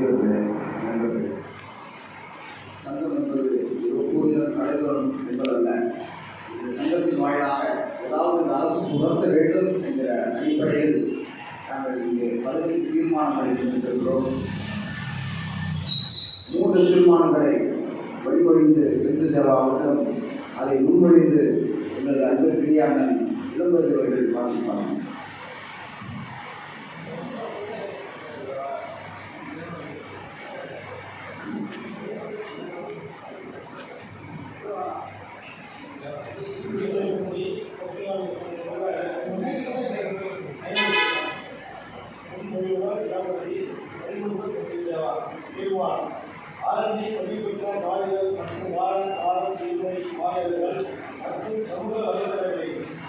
பெரியவர்களே நண்பர்களே. சங்கம் என்பது ஏதோ கூடுதல் நடைபெறும் என்பதல்ல. இந்த சங்கத்தின் வாயிலாக ஏதாவது இந்த அரசு உணர்த்த வேண்டும் என்கிற அடிப்படையில் நாங்கள் இங்கே பதினைந்து தீர்மானங்களை கொண்டிருக்கிறோம் மூன்று தீர்மானங்களை வழிபொழிந்து சென்று தேவாவிடம் அதை முன்மொழிந்து எங்களது அன்பிற்குரிய அண்ணன் இளம்பதி அவர்கள் வாசிப்பாங்க ஆரணி பதிவுபெற்ற நாளிதழ் மற்றும் வார கால தீர்மை மாநிலங்கள் மற்றும் சமூக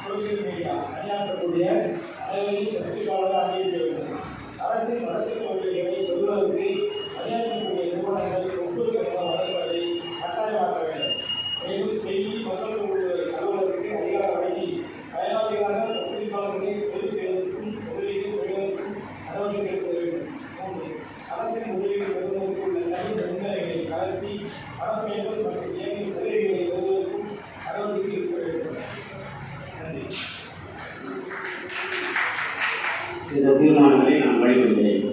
சோசியல் மீடியா அணியாற்றக்கூடிய அனைவரையும் சக்திக்காக அணியிக்க வேண்டும் அரசின் வழக்கு கொள்கைகளை மற்றும் ஏனைய சலுகைகளை பெறுவதற்கும் நடவடிக்கை எடுக்க வேண்டும் நன்றி இந்த தீர்மானங்களை நான் வழிபடுகிறேன்.